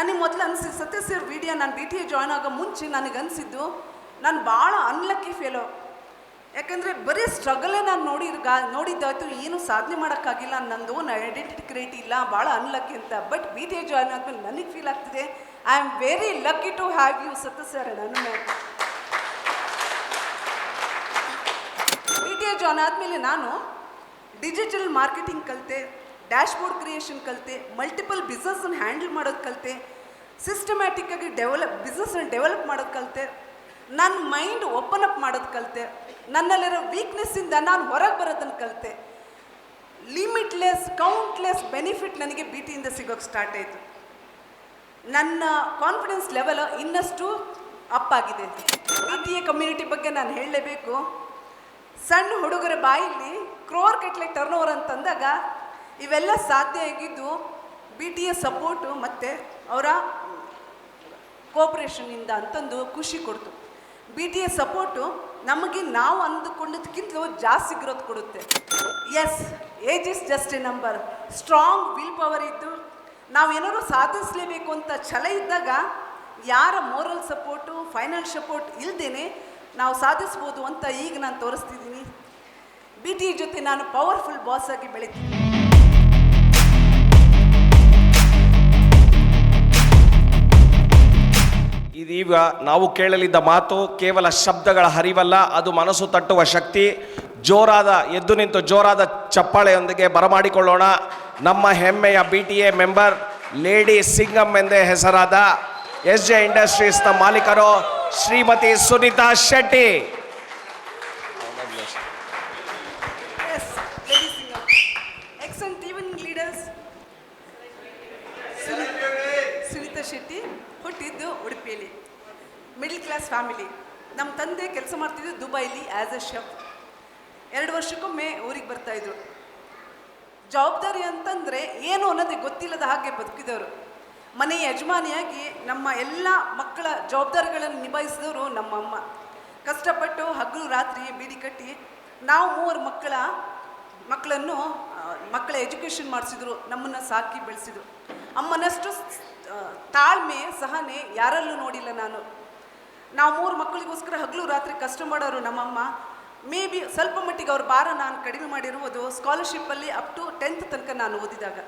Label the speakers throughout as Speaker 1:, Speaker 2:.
Speaker 1: ನನಗೆ ಮೊದಲು ಅನಿಸಿದ್ದು ಸತ್ಯ ಸರ್ ವಿಡಿಯೋ ನಾನು ಬಿ ಟಿ ಎ ಜಾಯ್ನ್ ಆಗೋ ಮುಂಚೆ ನನಗೆ ಅನಿಸಿದ್ದು, ನಾನು ಭಾಳ ಅನ್ಲಕ್ಕಿ ಫೇಲೋ ಯಾಕಂದರೆ ಬರೀ ಸ್ಟ್ರಗಲೇ ನಾನು ನೋಡಿ ಗಾ ನೋಡಿದ್ದಾಯ್ತು, ಏನು ಸಾಧನೆ ಮಾಡೋಕ್ಕಾಗಿಲ್ಲ, ನಂದು ಓನ್ ಐಡೆಂಟಿಟಿ ಕ್ರಿಯೇಟ್ ಇಲ್ಲ ಭಾಳ ಅನ್ಲಕ್ಕಿ ಅಂತ. But B T A join ಆದಮೇಲೆ ನನಗೆ ಫೀಲ್ ಆಗ್ತಿದೆ I am very lucky to have you Satya sir ನನ್ನ ಬಿ ಟಿ ಎ ಜಾಯ್ನ್ ಆದಮೇಲೆ ನಾನು ಡಿಜಿಟಲ್ ಮಾರ್ಕೆಟಿಂಗ್ ಕಲಿತೆ. ಡ್ಯಾಶ್ಬೋರ್ಡ್ ಕ್ರಿಯೇಷನ್ ಕಲಿತೆ ಮಲ್ಟಿಪಲ್ ಬಿಸ್ನೆಸ್ನ ಹ್ಯಾಂಡಲ್ ಮಾಡೋದು ಕಲಿತೆ ಸಿಸ್ಟಮ್ಯಾಟಿಕ್ಕಾಗಿ ಡೆವಲಪ್ ಬಿಸ್ನೆಸ್ನ ಡೆವಲಪ್ ಮಾಡೋದು ಕಲಿತೆ ನನ್ನ ಮೈಂಡ್ ಓಪನ್ ಅಪ್ ಮಾಡೋದು ಕಲಿತೆ, ನನ್ನಲ್ಲಿರೋ ವೀಕ್ನೆಸ್ಸಿಂದ ನಾನು ಹೊರಗೆ ಬರೋದನ್ನು ಕಲಿತೆ. ಲಿಮಿಟ್ಲೆಸ್ ಕೌಂಟ್ಲೆಸ್ ಬೆನಿಫಿಟ್ ನನಗೆ ಬಿ ಟಿಯಿಂದ ಸಿಗೋಕ್ಕೆ ಸ್ಟಾರ್ಟ್ ಆಯಿತು. ನನ್ನ ಕಾನ್ಫಿಡೆನ್ಸ್ ಲೆವೆಲ್ ಇನ್ನಷ್ಟು ಅಪ್ ಆಗಿದೆ. ಬಿ ಟಿ ಕಮ್ಯುನಿಟಿ ಬಗ್ಗೆ ನಾನು ಹೇಳಲೇಬೇಕು. ಸಣ್ಣ ಹುಡುಗರ ಬಾಯಲ್ಲಿ ಕ್ರೋರ್ ಕಟ್ಲೆ ಟರ್ನ್ ಓವರ್ ಅಂತಂದಾಗ ಇವೆಲ್ಲ ಸಾಧ್ಯ ಆಗಿದ್ದು ಬಿ ಟಿ ಎ ಸಪೋರ್ಟು ಮತ್ತು ಅವರ ಕೋಪ್ರೇಷನ್ನಿಂದ ಅಂತಂದು ಖುಷಿ ಕೊಡ್ತು. ಬಿ ಟಿ ಎ ಸಪೋರ್ಟು ನಮಗೆ ನಾವು ಅಂದುಕೊಂಡದಕ್ಕಿಂತಲೂ ಜಾಸ್ತಿ ಗ್ರೋತ್ ಕೊಡುತ್ತೆ. As age is just a number strong will power ಇದ್ದು ನಾವೇನಾದ್ರು ಸಾಧಿಸಲೇಬೇಕು ಅಂತ ಛಲ ಇದ್ದಾಗ ಯಾರ ಮೋರಲ್ ಸಪೋರ್ಟು ಫೈನಲ್ ಸಪೋರ್ಟ್ ಇಲ್ಲದೇನೆ ನಾವು ಸಾಧಿಸ್ಬೋದು ಅಂತ ಈಗ ನಾನು ತೋರಿಸ್ತಿದ್ದೀನಿ. ಬಿ ಟಿ ಜೊತೆ ನಾನು ಪವರ್ಫುಲ್ ಬಾಸ್ ಆಗಿ ಬೆಳಿತೀನಿ.
Speaker 2: ಇದೀಗ ನಾವು ಕೇಳಲಿದ್ದ ಮಾತು ಕೇವಲ ಶಬ್ದಗಳ ಹರಿವಲ್ಲ ಅದು ಮನಸ್ಸು ತಟ್ಟುವ ಶಕ್ತಿ. ಜೋರಾದ ಎದ್ದು ನಿಂತು ಜೋರಾದ ಚಪ್ಪಾಳೆಯೊಂದಿಗೆ ಬರಮಾಡಿಕೊಳ್ಳೋಣ. ನಮ್ಮ ಹೆಮ್ಮೆಯ B T A member lady Singham ಎಂದೇ ಹೆಸರಾದ ಎಸ್ ಜೆ ಇಂಡಸ್ಟ್ರೀಸ್ನ ಮಾಲೀಕರು ಶ್ರೀಮತಿ ಸುನೀತಾ ಶೆಟ್ಟಿ.
Speaker 1: ಶೆಟ್ಟಿ ಹುಟ್ಟಿದ್ದು ಉಡುಪಿಯಲ್ಲಿ ಮಿಡ್ಲ್ ಕ್ಲಾಸ್ ಫ್ಯಾಮಿಲಿ ನಮ್ಮ ತಂದೆ ಕೆಲಸ ಮಾಡ್ತಿದ್ದು ದುಬೈಲಿ ಆ್ಯಸ್ ಎ ಶೆಫ್ ಎರಡು ವರ್ಷಕ್ಕೊಮ್ಮೆ ಊರಿಗೆ ಬರ್ತಾಯಿದ್ರು ಜವಾಬ್ದಾರಿ ಅಂತಂದರೆ ಏನು ಅನ್ನೋದೇ ಗೊತ್ತಿಲ್ಲದ ಹಾಗೆ ಬದುಕಿದವರು. ಮನೆ ಯಜಮಾನಿಯಾಗಿ ನಮ್ಮ ಎಲ್ಲ ಮಕ್ಕಳ ಜವಾಬ್ದಾರಿಗಳನ್ನು ನಿಭಾಯಿಸಿದವರು ನಮ್ಮ ಅಮ್ಮ ಕಷ್ಟಪಟ್ಟು ಹಗಲು ರಾತ್ರಿ ಬೀಡಿ ಕಟ್ಟಿ ನಾವು ಮೂವರು ಮಕ್ಕಳ, ಮಕ್ಕಳನ್ನು ಮಕ್ಕಳ ಎಜುಕೇಷನ್ ಮಾಡಿಸಿದ್ರು, ನಮ್ಮನ್ನು ಸಾಕಿ ಬೆಳೆಸಿದ್ರು. ಅಮ್ಮನಷ್ಟು ತಾಳ್ಮೆ ಸಹನೆ ಯಾರಲ್ಲೂ ನೋಡಿಲ್ಲ ನಾನು. ನಾವು ಮೂರು ಮಕ್ಕಳಿಗೋಸ್ಕರ ಹಗಲು ರಾತ್ರಿ ಕಷ್ಟ ಮಾಡೋರು ನಮ್ಮಮ್ಮ. ಮೇ ಬಿ ಸ್ವಲ್ಪ ಮಟ್ಟಿಗೆ ಅವ್ರ ಭಾರ ನಾನು ಕಡಿಮೆ ಮಾಡಿರುವುದು ಸ್ಕಾಲರ್ಶಿಪ್ಪಲ್ಲಿ ಅಪ್ ಟು ಟೆಂತ್ ತನಕ ನಾನು ಓದಿದಾಗ.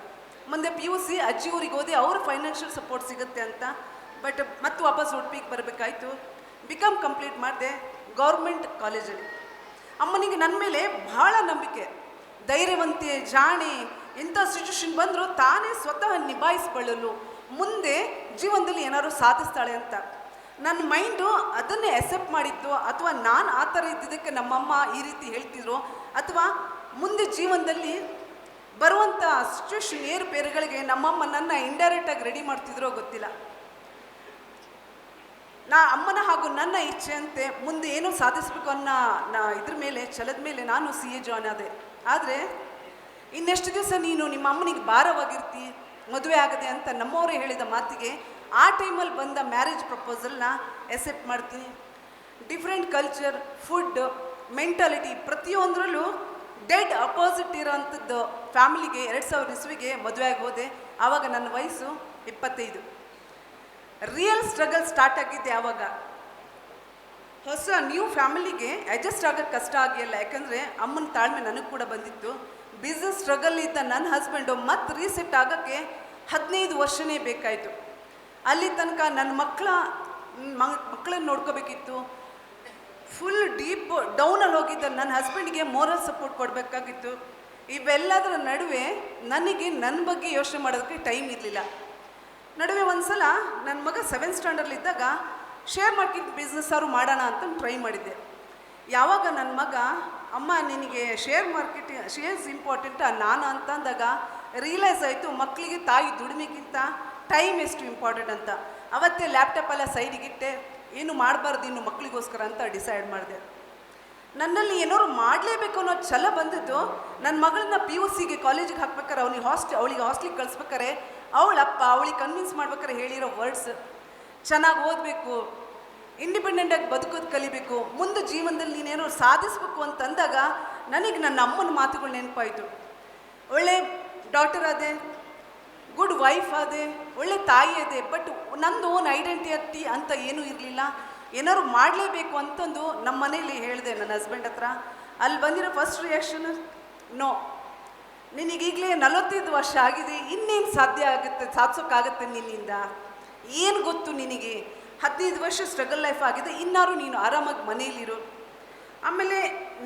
Speaker 1: ಮುಂದೆ ಪಿ ಯು ಸಿ ಅಜ್ಜಿ ಊರಿಗೆ ಓದಿ ಅವ್ರ ಫೈನಾನ್ಷಿಯಲ್ ಸಪೋರ್ಟ್ ಸಿಗುತ್ತೆ ಅಂತ. ಬಟ್ ಮತ್ತೆ ವಾಪಸ್ ಉಡುಪಿಗೆ ಬರಬೇಕಾಯ್ತು. ಬಿಕಾಮ್ ಕಂಪ್ಲೀಟ್ ಮಾಡಿದೆ ಗೌರ್ಮೆಂಟ್ ಕಾಲೇಜಲ್ಲಿ ಅಮ್ಮನಿಗೆ ನನ್ನ ಮೇಲೆ ಬಹಳ ನಂಬಿಕೆ. ಧೈರ್ಯವಂತೆ ಜಾಣೆ, ಇಂಥ ಸಿಚುವೇಶನ್ ಬಂದರೂ ತಾನೇ ಸ್ವತಃ ನಿಭಾಯಿಸ್ಕೊಳ್ಳಲು, ಮುಂದೆ ಜೀವನದಲ್ಲಿ ಏನಾದರೂ ಸಾಧಿಸ್ತಾಳೆ ಅಂತ. ನನ್ನ ಮೈಂಡು ಅದನ್ನೇ ಎಸೆಪ್ಟ್ ಮಾಡಿತ್ತು, ಅಥವಾ ನಾನು ಆ ಥರ ಇದ್ದಿದ್ದಕ್ಕೆ ನಮ್ಮಮ್ಮ ಈ ರೀತಿ ಹೇಳ್ತಿದ್ರು, ಅಥವಾ ಮುಂದೆ ಜೀವನದಲ್ಲಿ ಬರುವಂಥ ಸಿಚುವೇಶನ್ ಏರುಪೇರುಗಳಿಗೆ ನಮ್ಮಮ್ಮ ನನ್ನ ಇಂಡೈರೆಕ್ಟಾಗಿ ರೆಡಿ ಮಾಡ್ತಿದ್ರೋ ಗೊತ್ತಿಲ್ಲ. ನಾ ಅಮ್ಮನ ಹಾಗೂ ನನ್ನ ಇಚ್ಛೆಯಂತೆ ಮುಂದೆ ಏನು ಸಾಧಿಸಬೇಕು ಅನ್ನೋ ನಾ ಇದ್ರ ಮೇಲೆ, ಛಲದ ಮೇಲೆ ನಾನು ಸಿ ಎ ಜಾಯ್ನ್ ಆದೆ. ಆದರೆ ಇನ್ನೆಷ್ಟು ದಿವಸ ನೀನು ನಿಮ್ಮ ಅಮ್ಮನಿಗೆ ಭಾರವಾಗಿರ್ತಿ, ಮದುವೆ ಆಗದೆ ಅಂತ ನಮ್ಮವರೇ ಹೇಳಿದ ಮಾತಿಗೆ ಆ ಟೈಮಲ್ಲಿ ಬಂದ ಮ್ಯಾರೇಜ್ ಪ್ರಪೋಸಲ್ನ ಎಸೆಪ್ಟ್ ಮಾಡ್ತೀನಿ. ಡಿಫ್ರೆಂಟ್ ಕಲ್ಚರ್, ಫುಡ್, ಮೆಂಟಾಲಿಟಿ ಪ್ರತಿಯೊಂದರಲ್ಲೂ ಡೆಡ್ ಅಪೋಸಿಟ್ ಇರೋವಂಥದ್ದು ಫ್ಯಾಮಿಲಿಗೆ ಎರಡು ಸಾವಿರ ಇಸ್ವಿಗೆ ಮದುವೆ ಆಗಿ ಹೋದೆ ಆವಾಗ ನನ್ನ ವಯಸ್ಸು ಇಪ್ಪತ್ತೈದು. ರಿಯಲ್ ಸ್ಟ್ರಗಲ್ ಸ್ಟಾರ್ಟ್ ಆಗಿದ್ದೆ ಆವಾಗ. ಹೊಸ ನ್ಯೂ ಫ್ಯಾಮಿಲಿಗೆ ಅಡ್ಜಸ್ಟ್ ಆಗೋಕ್ಕೆ ಕಷ್ಟ ಆಗಿಲ್ಲ ಯಾಕಂದರೆ ಅಮ್ಮನ ತಾಳ್ಮೆ ನನಗೆ ಕೂಡ ಬಂದಿತ್ತು. ಬಿಸ್ನೆಸ್ ಸ್ಟ್ರಗಲ್ ಇದ್ದ ನನ್ನ ಹಸ್ಬೆಂಡು ಮತ್ತೆ ರೀಸೆಟ್ ಆಗೋಕ್ಕೆ ಹದಿನೈದು ವರ್ಷನೇ ಬೇಕಾಯಿತು. ಅಲ್ಲಿ ತನಕ ನನ್ನ ಮಕ್ಕಳ ಮಕ್ಕಳನ್ನ ನೋಡ್ಕೋಬೇಕಿತ್ತು. ಫುಲ್ ಡೀಪ್ ಡೌನಲ್ಲಿ ಹೋಗಿದ್ದ ನನ್ನ ಹಸ್ಬೆಂಡ್ಗೆ ಮೋರಲ್ ಸಪೋರ್ಟ್ ಕೊಡಬೇಕಾಗಿತ್ತು. ಇವೆಲ್ಲದರ ನಡುವೆ ನನಗೆ ನನ್ನ ಬಗ್ಗೆ ಯೋಚನೆ ಮಾಡೋದಕ್ಕೆ ಟೈಮ್ ಇರಲಿಲ್ಲ. ನಡುವೆ ಒಂದು ಸಲ ನನ್ನ ಮಗ ಸೆವೆಂತ್ ಸ್ಟ್ಯಾಂಡರ್ಲಿದ್ದಾಗ ಶೇರ್ ಮಾರ್ಕೆಟ್ ಬಿಸ್ನೆಸ್ ಅವರು ಮಾಡೋಣ ಅಂತ ಟ್ರೈ ಮಾಡಿದ್ದೆ. ಯಾವಾಗ ನನ್ನ ಮಗ, ಅಮ್ಮ, ನಿನಗೆ ಶೇರ್ ಮಾರ್ಕೆಟ್ ಶೇರ್ಸ್ ಇಂಪಾರ್ಟೆಂಟ್ ನಾನು? ಅಂತ ಅಂದಾಗ ರಿಯಲೈಸ್ ಆಯಿತು, ಮಕ್ಕಳಿಗೆ ತಾಯಿ ದುಡಿಮೆಗಿಂತ ಟೈಮ್ ಎಷ್ಟು ಇಂಪಾರ್ಟೆಂಟ್ ಅಂತ. ಅವತ್ತೇ ಲ್ಯಾಪ್ಟಾಪೆಲ್ಲ ಸೈಡಿಗಿಟ್ಟೆ ಏನು ಮಾಡಬಾರ್ದು ಇನ್ನು ಮಕ್ಕಳಿಗೋಸ್ಕರ ಅಂತ ಡಿಸೈಡ್ ಮಾಡಿದೆ. ನನ್ನಲ್ಲಿ ಏನಾದ್ರು ಮಾಡಲೇಬೇಕು ಅನ್ನೋ ಛಲ ಬಂದಿದ್ದು ನನ್ನ ಮಗಳನ್ನ ಪಿ ಯು ಸಿಗೆ ಕಾಲೇಜಿಗೆ ಹಾಕ್ಬೇಕಾರೆ ಅವನಿಗೆ ಹಾಸ್ಟೆಲ್ ಅವಳಿಗೆ ಹಾಸ್ಟ್ಲಿಗೆ ಕಳಿಸ್ಬೇಕಾರೆ, ಅವಳಪ್ಪ ಅವಳಿಗೆ ಕನ್ವಿನ್ಸ್ ಮಾಡ್ಬೇಕಾರೆ ಹೇಳಿರೋ ವರ್ಡ್ಸ್ ಚೆನ್ನಾಗಿ ಓದಬೇಕು ಇಂಡಿಪೆಂಡೆಂಟಾಗಿ ಬದುಕೋದು ಕಲಿಬೇಕು, ಮುಂದೆ ಜೀವನದಲ್ಲಿ ನೀನೇನೋ ಸಾಧಿಸ್ಬೇಕು ಅಂತಂದಾಗ ನನಗೆ ನನ್ನ ಅಮ್ಮನ ಮಾತುಗಳು ನೆನಪಾಯಿತು. ಒಳ್ಳೆ ಡಾಕ್ಟರ್ ಆದೆ ಗುಡ್ ವೈಫ್ ಅದೇ ಒಳ್ಳೆ ತಾಯಿ ಅದೇ ಬಟ್ ನಂದು ಓನ್ ಐಡೆಂಟಿಟಿ ಅಂತ ಏನೂ ಇರಲಿಲ್ಲ. ಏನಾದ್ರು ಮಾಡಲೇಬೇಕು ಅಂತಂದು ನಮ್ಮ ಮನೇಲಿ ಹೇಳಿದೆ ನನ್ನ ಹಸ್ಬೆಂಡ್ ಹತ್ರ. ಅಲ್ಲಿ ಬಂದಿರೋ ಫಸ್ಟ್ ರಿಯಾಕ್ಷನ್ ನೋ ನಿನಗೀಗಲೇ ನಲವತ್ತೈದು ವರ್ಷ ಆಗಿದೆ, ಇನ್ನೇನು ಸಾಧ್ಯ ಆಗುತ್ತೆ ಸಾಧಿಸೋಕ್ಕಾಗತ್ತೆ ನಿನ್ನಿಂದ? ಏನು ಗೊತ್ತು ನಿನಗೆ? ಹದಿನೈದು ವರ್ಷ ಸ್ಟ್ರಗಲ್ ಲೈಫ್ ಆಗಿದೆ ಇನ್ನಾರು ನೀನು ಆರಾಮಾಗಿ ಮನೇಲಿರು. ಆಮೇಲೆ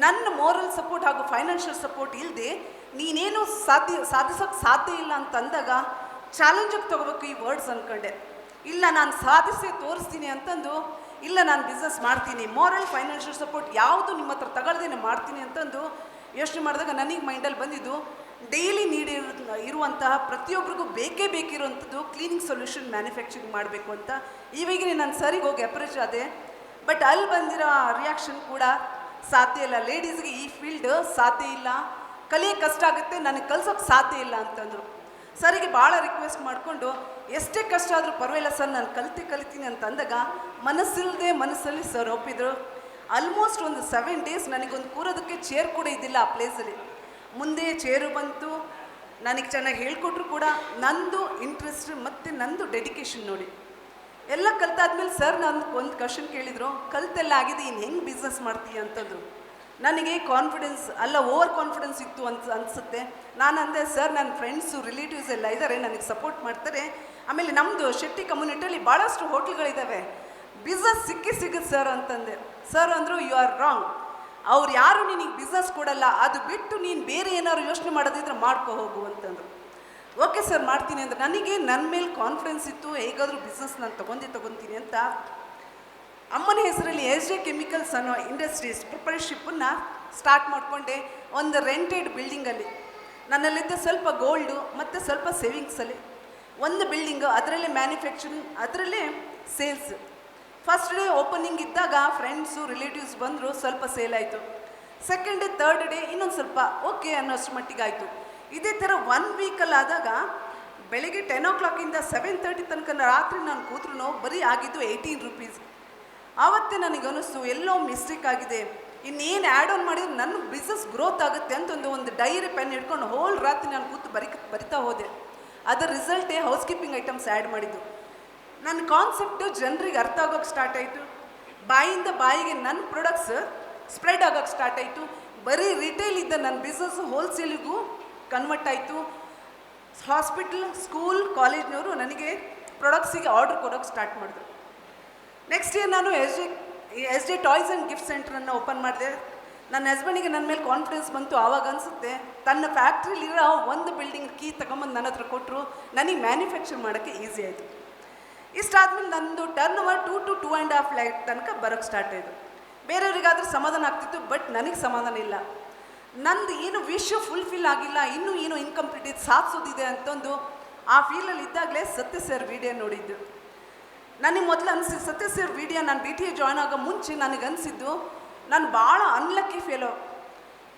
Speaker 1: ನನ್ನ ಮೋರಲ್ ಸಪೋರ್ಟ್ ಹಾಗೂ ಫೈನಾನ್ಷಿಯಲ್ ಸಪೋರ್ಟ್ ಇಲ್ಲದೆ ನೀನೇನು ಸಾಧ್ಯ ಸಾಧಿಸೋಕ್ಕೆ ಸಾಧ್ಯ ಇಲ್ಲ ಅಂತಂದಾಗ ಚಾಲೆಂಜಿಗೆ ತೊಗೋಬೇಕು ಈ ವರ್ಡ್ಸ್ ಅಂದ್ಕೊಂಡೆ ಇಲ್ಲ, ನಾನು ಸಾಧಿಸಿ ತೋರಿಸ್ತೀನಿ ಅಂತಂದು, ಇಲ್ಲ, ನಾನು ಬಿಸ್ನೆಸ್ ಮಾಡ್ತೀನಿ ಮಾರಲ್ ಫೈನಾನ್ಷಿಯಲ್ ಸಪೋರ್ಟ್ ಯಾವುದು ನಿಮ್ಮ ಹತ್ರ ತಗೊಳ್ದೇನೆ ಮಾಡ್ತೀನಿ ಅಂತಂದು ಯೋಚನೆ ಮಾಡಿದಾಗ ನನಗೆ ಮೈಂಡಲ್ಲಿ ಬಂದಿದ್ದು ಡೈಲಿ ನೀಡಿ ಇರುವಂತಹ ಪ್ರತಿಯೊಬ್ಬರಿಗೂ ಬೇಕೇ ಬೇಕಿರುವಂಥದ್ದು ಕ್ಲೀನಿಂಗ್ ಸೊಲ್ಯೂಷನ್ ಮ್ಯಾನುಫ್ಯಾಕ್ಚರಿಂಗ್ ಮಾಡಬೇಕು ಅಂತ. ಇವಾಗಲೇ ನಾನು ಸರಿಗೆ ಹೋಗಿ ಅಪ್ರೋಚ್ ಆದೆ ಬಟ್ ಅಲ್ಲಿ ಬಂದಿರೋ ರಿಯಾಕ್ಷನ್ ಕೂಡ ಸಾಧ್ಯ ಇಲ್ಲ. ಲೇಡೀಸ್ಗೆ ಈ ಫೀಲ್ಡ್ ಸಾಧ್ಯ ಇಲ್ಲ. ಕಲಿಯೋಕ್ಕೆ ಕಷ್ಟ ಆಗುತ್ತೆ, ನನಗೆ ಕಲ್ಸೋಕ್ಕೆ ಸಾಧ್ಯ ಇಲ್ಲ ಅಂತಂದರು. ಸರಿಗೆ ಭಾಳ ರಿಕ್ವೆಸ್ಟ್ ಮಾಡಿಕೊಂಡು, ಎಷ್ಟೇ ಕಷ್ಟ ಆದರೂ ಪರವಾಗಿಲ್ಲ ಸರ್ ನಾನು ಕಲಿತೆ ಕಲಿತೀನಿ ಅಂತ ಅಂದಾಗ ಮನಸ್ಸಿಲ್ಲದೆ ಮನಸ್ಸಲ್ಲಿ ಸರ್ ಒಪ್ಪಿದ್ರು. ಆಲ್ಮೋಸ್ಟ್ ಒಂದು ಸೆವೆನ್ ಡೇಸ್ ನನಗೊಂದು ಕೂರೋದಕ್ಕೆ ಚೇರ್ ಕೂಡ ಇದ್ದಿಲ್ಲ ಆ ಪ್ಲೇಸಲ್ಲಿ ಮುಂದೆ ಚೇರು ಬಂತು, ನನಗೆ ಚೆನ್ನಾಗಿ ಹೇಳ್ಕೊಟ್ರು ಕೂಡ ನಂದು ಇಂಟ್ರೆಸ್ಟ್ ಮತ್ತು ನಂದು ಡೆಡಿಕೇಶನ್ ನೋಡಿ. ಎಲ್ಲ ಕಲ್ತಾದ್ಮೇಲೆ ಸರ್ ನಾನು ಒಂದು ಕ್ವಶನ್ ಕೇಳಿದರು, ಕಲ್ತೆಲ್ಲ ಆಗಿದೆ ಇನ್ನು ಹೆಂಗೆ ಬಿಸ್ನೆಸ್ ಮಾಡ್ತೀಯ ಅಂತಂದ್ರು. ನನಗೆ ಕಾನ್ಫಿಡೆನ್ಸ್ ಅಲ್ಲ ಓವರ್ ಕಾನ್ಫಿಡೆನ್ಸ್ ಇತ್ತು ಅಂತ ಅನಿಸುತ್ತೆ. ನಾನು ಅಂದೆ ಸರ್ ನನ್ನ ಫ್ರೆಂಡ್ಸು ರಿಲೇಟಿವ್ಸ್ ಎಲ್ಲ ಇದ್ದಾರೆ ನನಗೆ ಸಪೋರ್ಟ್ ಮಾಡ್ತಾರೆ. ಆಮೇಲೆ ನಮ್ಮದು ಶೆಟ್ಟಿ ಕಮ್ಯುನಿಟಿಯಲ್ಲಿ ಭಾಳಷ್ಟು ಹೋಟ್ಲ್ಗಳಿದ್ದಾವೆ ಬಿಸ್ನೆಸ್ ಸಿಕ್ಕಿ ಸಿಗುತ್ತೆ ಸರ್ ಅಂತಂದೆ. ಸರ್ ಅಂದರು ಯು ಆರ್ ರಾಂಗ್ ಅವ್ರು ಯಾರು ನಿನಗೆ ಬಿಸ್ನೆಸ್ ಕೊಡಲ್ಲ. ಅದು ಬಿಟ್ಟು ನೀನು ಬೇರೆ ಏನಾದ್ರು ಯೋಚನೆ ಮಾಡೋದಿದ್ರೆ ಮಾಡ್ಕೊ ಹೋಗು, ಅಂತಂದರು. ಓಕೆ ಸರ್ ಮಾಡ್ತೀನಿ. ಅಂದರೆ. ನನಗೆ ನನ್ನ ಮೇಲೆ ಕಾನ್ಫಿಡೆನ್ಸ್ ಇತ್ತು. ಹೇಗಾದರೂ ಬಿಸ್ನೆಸ್ ನಾನು ತೊಗೊಂಡೇ, ತೊಗೊತೀನಿ ಅಂತ ಅಮ್ಮನ ಹೆಸರಲ್ಲಿ ಎಸ್ ಜೆ ಕೆಮಿಕಲ್ಸ್ ಅನ್ನೋ ಇಂಡಸ್ಟ್ರೀಸ್ ಪ್ರಿಪರೇಶಿಪ್ಪನ್ನು ಸ್ಟಾರ್ಟ್ ಮಾಡಿಕೊಂಡೆ ಒಂದು ರೆಂಟೆಡ್ ಬಿಲ್ಡಿಂಗಲ್ಲಿ ನನ್ನಲ್ಲಿದ್ದ ಸ್ವಲ್ಪ ಗೋಲ್ಡು ಮತ್ತು ಸ್ವಲ್ಪ ಸೇವಿಂಗ್ಸಲ್ಲಿ ಒಂದು ಬಿಲ್ಡಿಂಗು ಅದರಲ್ಲೇ ಮ್ಯಾನುಫ್ಯಾಕ್ಚರಿಂಗ್ ಅದರಲ್ಲೇ ಸೇಲ್ಸ್ ಫಸ್ಟ್ ಡೇ ಓಪನಿಂಗ್ ಇದ್ದಾಗ ಫ್ರೆಂಡ್ಸು ರಿಲೇಟಿವ್ಸ್ ಬಂದರು ಸ್ವಲ್ಪ ಸೇಲ್ ಆಯಿತು. ಸೆಕೆಂಡ್ ಡೇ ತರ್ಡ್ ಡೇ ಇನ್ನೊಂದು ಸ್ವಲ್ಪ ಓಕೆ ಅನ್ನೋಷ್ಟು ಮಟ್ಟಿಗೆ ಆಯಿತು ಇದೇ ಥರ ಒನ್ ವೀಕಲ್ಲಿ ಆದಾಗ ಬೆಳಗ್ಗೆ ಟೆನ್ ಓ ಕ್ಲಾಕಿಂದ ಸೆವೆನ್ ತರ್ಟಿ ತನಕ ರಾತ್ರಿ ನಾನು ಕೂತ್ರು ಬರೀ ಆಗಿದ್ದು ಏಯ್ಟೀನ್ ರುಪೀಸ್ ಆವತ್ತೇ ನನಗೆ ಅನಿಸ್ತು ಎಲ್ಲೋ ಮಿಸ್ಟೇಕ್ ಆಗಿದೆ. ಇನ್ನೇನು ಆ್ಯಡ್ ಆನ್ ಮಾಡಿದ್ರೆ ನನ್ನ ಬಿಸ್ನೆಸ್ ಗ್ರೋತ್ ಆಗುತ್ತೆ ಅಂತ ಒಂದು ಒಂದು ಡೈರಿ ಪೆನ್ ಹಿಡ್ಕೊಂಡು ಹೋಲ್ ರಾತ್ರಿ ನಾನು ಕೂತು ಬರಿ, ಬರಿತಾ ಹೋದೆ. ಅದರ ರಿಸಲ್ಟೇ ಹೌಸ್ ಕೀಪಿಂಗ್ ಐಟಮ್ಸ್ ಆ್ಯಡ್ ಮಾಡಿದ್ದು. ನನ್ನ ಕಾನ್ಸೆಪ್ಟು ಜನರಿಗೆ ಅರ್ಥ ಆಗೋಕ್ಕೆ ಸ್ಟಾರ್ಟ್ ಆಯಿತು. ಬಾಯಿಂದ ಬಾಯಿಗೆ ನನ್ನ ಪ್ರಾಡಕ್ಟ್ಸ್ ಸ್ಪ್ರೆಡ್ ಆಗೋಕ್ಕೆ ಸ್ಟಾರ್ಟ್ ಆಯಿತು. ಬರೀ ರಿಟೇಲ್ ಇದ್ದ ನನ್ನ ಬಿಸ್ನೆಸ್ ಹೋಲ್ಸೇಲಿಗೂ ಕನ್ವರ್ಟ್ ಆಯಿತು. ಹಾಸ್ಪಿಟಲ್ ಸ್ಕೂಲ್ ಕಾಲೇಜ್ನವರು ನನಗೆ ಪ್ರಾಡಕ್ಟ್ಸಿಗೆ ಆರ್ಡರ್ ಕೊಡೋಕ್ಕೆ ಸ್ಟಾರ್ಟ್ ಮಾಡಿದ್ರು. ನೆಕ್ಸ್ಟ್ ಇಯರ್ ನಾನು S D S D toys and gift ಸೆಂಟ್ರನ್ನು open ಮಾಡಿದೆ. ನನ್ನ ಹಸ್ಬೆಂಡಿಗೆ ನನ್ನ ಮೇಲೆ ಕಾನ್ಫಿಡೆನ್ಸ್ ಬಂತು, ಆವಾಗ ಅನಿಸುತ್ತೆ, ತನ್ನ ಫ್ಯಾಕ್ಟ್ರಿಲಿರೋ ಒಂದು ಬಿಲ್ಡಿಂಗ್ ಕೀ ತಗೊಂಬಂದು ನನ್ನ ಹತ್ರ ಕೊಟ್ಟರು ನನಗೆ ಮ್ಯಾನುಫ್ಯಾಕ್ಚರ್ ಮಾಡೋಕ್ಕೆ ಈಸಿ ಆಯಿತು. ಇಷ್ಟಾದ್ಮೇಲೆ ನಂದು turn over two to two and half lakh ತನಕ ಬರೋಕ್ಕೆ ಸ್ಟಾರ್ಟ್ ಆಯಿತು. ಬೇರೆಯವರಿಗಾದರೂ ಸಮಾಧಾನ ಆಗ್ತಿತ್ತು ಬಟ್ ನನಗೆ ಸಮಾಧಾನ ಇಲ್ಲ. ನಂದು ಏನು ವಿಶ್ ಫುಲ್ಫಿಲ್ ಆಗಿಲ್ಲ, ಇನ್ನೂ ಏನು ಇನ್ಕಂಪ್ಲೀಟ್ ಇದು ಸಾಧಿಸೋದಿದೆ ಅಂತಂದು ಆ ಫೀಲಲ್ಲಿ ಇದ್ದಾಗಲೇ ಸತ್ಯ ಸರ್ ವಿಡಿಯೋ ನೋಡಿದ್ದು. ನನಗೆ ಮೊದಲು ಅನಿಸಿದ್ದು ಸತ್ಯ ಸರ್, ವಿಡಿಯೋ ನಾನು ಬಿ ಟಿ ಎ ಜಾಯ್ನ್ ಆಗೋ ಮುಂಚೆ ನನಗೆ ಅನಿಸಿದ್ದು, ನಾನು ಭಾಳ ಅನ್ಲಕ್ಕಿ ಫೇಲೋ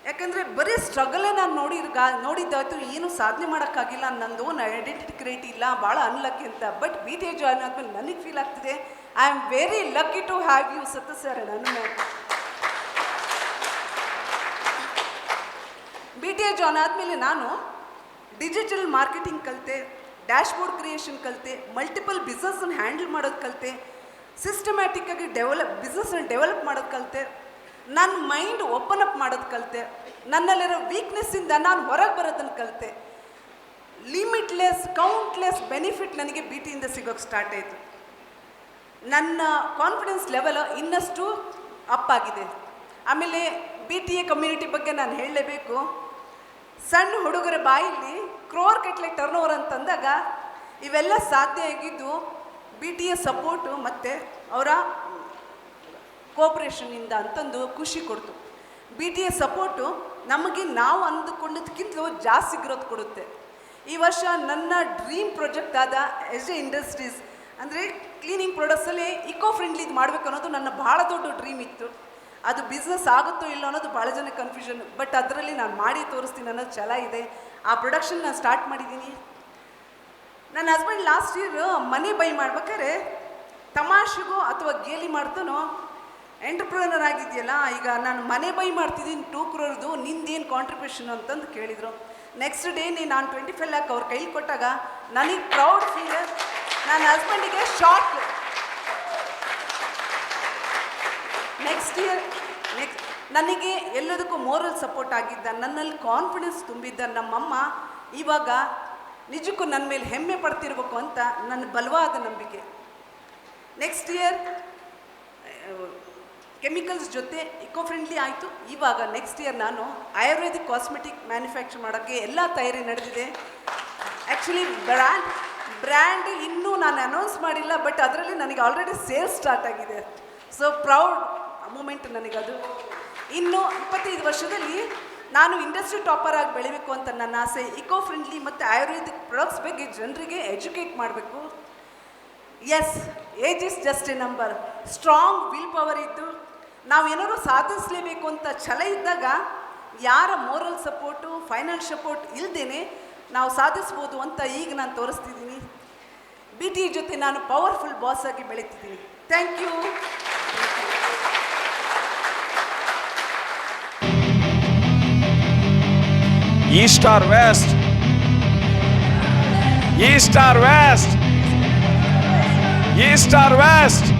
Speaker 1: ಯಾಕೆಂದರೆ ಬರೀ ಸ್ಟ್ರಗಲೇ ನಾನು ನೋಡಿರ್ಗ ನೋಡಿದ್ದಾಯ್ತು, ಏನು ಸಾಧನೆ ಮಾಡೋಕ್ಕಾಗಿಲ್ಲ, ನಂದು ಓನ್ ಐಡೆಂಟಿಟಿ ಕ್ರಿಯೇಟ್ ಇಲ್ಲ ಭಾಳ ಅನ್ಲಕ್ಕಿ ಅಂತ. But B T A join ಆದಮೇಲೆ ನನಗೆ ಫೀಲ್ ಆಗ್ತಿದೆ I am very lucky to have you Satya sir, ನನ್ನ ಬಿ ಟಿ ಎ ಜಾಯ್ನ್ ಆದಮೇಲೆ ನಾನು ಡಿಜಿಟಲ್ ಮಾರ್ಕೆಟಿಂಗ್ ಕಲಿತೆ. ಡ್ಯಾಶ್ಬೋರ್ಡ್ ಕ್ರಿಯೇಷನ್ ಕಲಿತೆ ಮಲ್ಟಿಪಲ್ ಬಿಸ್ನೆಸ್ಸನ್ನು ಹ್ಯಾಂಡಲ್ ಮಾಡೋದು ಕಲಿತೆ ಸಿಸ್ಟಮ್ಯಾಟಿಕ್ಕಾಗಿ ಡೆವಲಪ್ ಬಿಸ್ನೆಸ್ನ ಡೆವಲಪ್ ಮಾಡೋದು ಕಲಿತೆ ನನ್ನ ಮೈಂಡ್ ಓಪನ್ ಅಪ್ ಮಾಡೋದು ಕಲಿತೆ, ನನ್ನಲ್ಲಿರೋ ವೀಕ್ನೆಸ್ಸಿಂದ ನಾನು ಹೊರಗೆ ಬರೋದನ್ನು ಕಲಿತೆ. ಲಿಮಿಟ್ಲೆಸ್ ಕೌಂಟ್ಲೆಸ್ ಬೆನಿಫಿಟ್ ನನಗೆ ಬಿ ಟಿಯಿಂದ ಸಿಗೋಕ್ಕೆ ಸ್ಟಾರ್ಟ್ ಆಯಿತು. ನನ್ನ ಕಾನ್ಫಿಡೆನ್ಸ್ ಲೆವೆಲ್ ಇನ್ನಷ್ಟು ಅಪ್ ಆಗಿದೆ. ಆಮೇಲೆ ಬಿ ಟಿ ಎ ಕಮ್ಯುನಿಟಿ ಬಗ್ಗೆ ನಾನು ಹೇಳಲೇಬೇಕು. ಸಣ್ಣ ಹುಡುಗರ ಬಾಯಲ್ಲಿ ಕ್ರೋರ್ ಕೆಟ್ಲೆ ಟರ್ನ್ ಓವರ್ ಅಂತಂದಾಗ ಇವೆಲ್ಲ ಸಾಧ್ಯ ಆಗಿದ್ದು ಬಿ ಟಿ ಎ ಸಪೋರ್ಟು ಮತ್ತು ಅವರ ಕೋಪ್ರೇಷನ್ನಿಂದ ಅಂತಂದು ಖುಷಿ ಕೊಡ್ತು. ಬಿ ಟಿ ಎ ಸಪೋರ್ಟು ನಮಗೆ ನಾವು ಅಂದುಕೊಂಡದಕ್ಕಿಂತಲೂ ಜಾಸ್ತಿ ಗ್ರೋತ್ ಕೊಡುತ್ತೆ. ಈ ವರ್ಷ ನನ್ನ ಡ್ರೀಮ್ ಪ್ರಾಜೆಕ್ಟ್ ಆದ ಎಸ್ ಎ ಇಂಡಸ್ಟ್ರೀಸ್ ಅಂದರೆ ಕ್ಲೀನಿಂಗ್ ಪ್ರಾಡಕ್ಟ್ಸಲ್ಲಿ ಇಕೋ ಫ್ರೆಂಡ್ಲಿದು ಮಾಡಬೇಕು ಅನ್ನೋದು ನನ್ನ ಭಾಳ ದೊಡ್ಡ ಡ್ರೀಮ್ ಇತ್ತು. ಅದು ಬಿಸ್ನೆಸ್ ಆಗುತ್ತೋ ಇಲ್ಲ ಅನ್ನೋದು ಭಾಳ ಜನ ಕನ್ಫ್ಯೂಷನ್ ಬಟ್ ಅದರಲ್ಲಿ ನಾನು ಮಾಡಿ ತೋರಿಸ್ತೀನಿ ಅನ್ನೋದು ಛಲ ಇದೆ. ಆ ಪ್ರೊಡಕ್ಷನ್ ನಾನು ಸ್ಟಾರ್ಟ್ ಮಾಡಿದ್ದೀನಿ. ನನ್ನ ಹಸ್ಬೆಂಡ್ ಲಾಸ್ಟ್ ಇಯರ್ ಮನೆ ಬೈ ಮಾಡ್ಬೇಕಾದ್ರೆ ತಮಾಷೆಗೂ ಅಥವಾ ಗೇಲಿ ಮಾಡ್ತಾನೋ ಎಂಟರ್ಪ್ರನರ್ ಆಗಿದೆಯಲ್ಲ, ಈಗ ನಾನು ಮನೆ ಬೈ ಮಾಡ್ತಿದ್ದೀನಿ ಟೂ ಕ್ರೋರ್ದು ನಿಂದೇನು ಕಾಂಟ್ರಿಬ್ಯೂಷನ್ ಅಂತಂದು ಕೇಳಿದರು. ನೆಕ್ಸ್ಟ್ ಡೇ ನೀ ನಾನು ಟ್ವೆಂಟಿ ಫೈವ್ ಲ್ಯಾಕ್ ಅವ್ರ ಕೈಲಿ ಕೊಟ್ಟಾಗ ನನಗೆ ಪ್ರೌಡ್ ಫೀಲ್ ನನ್ನ ಹಸ್ಬೆಂಡಿಗೆ ಶಾಕ್ ನೆಕ್ಸ್ಟ್ ಇಯರ್ ನೆಕ್ಸ್ಟ್ ನನಗೆ ಎಲ್ಲದಕ್ಕೂ ಮೋರಲ್ ಸಪೋರ್ಟ್ ಆಗಿದ್ದ, ನನ್ನಲ್ಲಿ ಕಾನ್ಫಿಡೆನ್ಸ್ ತುಂಬಿದ್ದ ನಮ್ಮಮ್ಮ ಇವಾಗ ನಿಜಕ್ಕೂ ನನ್ನ ಮೇಲೆ ಹೆಮ್ಮೆ ಪಡ್ತಿರ್ಬೇಕು ಅಂತ ನನ್ನ ಬಲವಾದ ನಂಬಿಕೆ. ನೆಕ್ಸ್ಟ್ ಇಯರ್ ಕೆಮಿಕಲ್ಸ್ ಜೊತೆ ಇಕೋ ಫ್ರೆಂಡ್ಲಿ ಆಯಿತು. ಇವಾಗ ನೆಕ್ಸ್ಟ್ ಇಯರ್ ನಾನು ಆಯುರ್ವೇದಿಕ್ ಕಾಸ್ಮೆಟಿಕ್ ಮ್ಯಾನುಫ್ಯಾಕ್ಚರ್ ಮಾಡೋಕ್ಕೆ ಎಲ್ಲ ತಯಾರಿ ನಡೆದಿದೆ. ಆ್ಯಕ್ಚುಲಿ ಬ್ರ್ಯಾಂಡ್ ಬ್ರ್ಯಾಂಡ್ ಇನ್ನೂ ನಾನು ಅನೌನ್ಸ್ ಮಾಡಿಲ್ಲ ಬಟ್ ಅದರಲ್ಲಿ ನನಗೆ ಆಲ್ರೆಡಿ ಸೇಲ್ಸ್ ಸ್ಟಾರ್ಟ್ ಆಗಿದೆ. ಸೊ ಪ್ರೌಡ್ ಮೂಮೆಂಟ್ ನನಗದು. ಇನ್ನು ಇಪ್ಪತ್ತೈದು ವರ್ಷದಲ್ಲಿ ನಾನು ಇಂಡಸ್ಟ್ರಿ ಟಾಪರ್ ಆಗಿ ಬೆಳಿಬೇಕು ಅಂತ ನನ್ನ ಆಸೆ ಇಕೋ ಫ್ರೆಂಡ್ಲಿ ಮತ್ತು ಆಯುರ್ವೇದಿಕ್ ಪ್ರಾಡಕ್ಟ್ಸ್ ಬಗ್ಗೆ ಜನರಿಗೆ ಎಜುಕೇಟ್ ಮಾಡಬೇಕು. As age is just a number strong will power ಇದ್ದು, ನಾವು ಏನಾದ್ರು ಸಾಧಿಸಲೇಬೇಕು ಅಂತ ಛಲ ಇದ್ದಾಗ ಯಾರ ಮೋರಲ್ ಸಪೋರ್ಟು ಫೈನಾನ್ಸ್ ಸಪೋರ್ಟ್ ಇಲ್ಲದೇನೆ ನಾವು ಸಾಧಿಸ್ಬೋದು ಅಂತ ಈಗ ನಾನು ತೋರಿಸ್ತಿದ್ದೀನಿ. ಬಿ ಟಿ ಜೊತೆ ನಾನು ಪವರ್ಫುಲ್ ಬಾಸ್ ಆಗಿ ಬೆಳೀತಿದ್ದೀನಿ. Thank you
Speaker 2: east or west? East or west? East or west?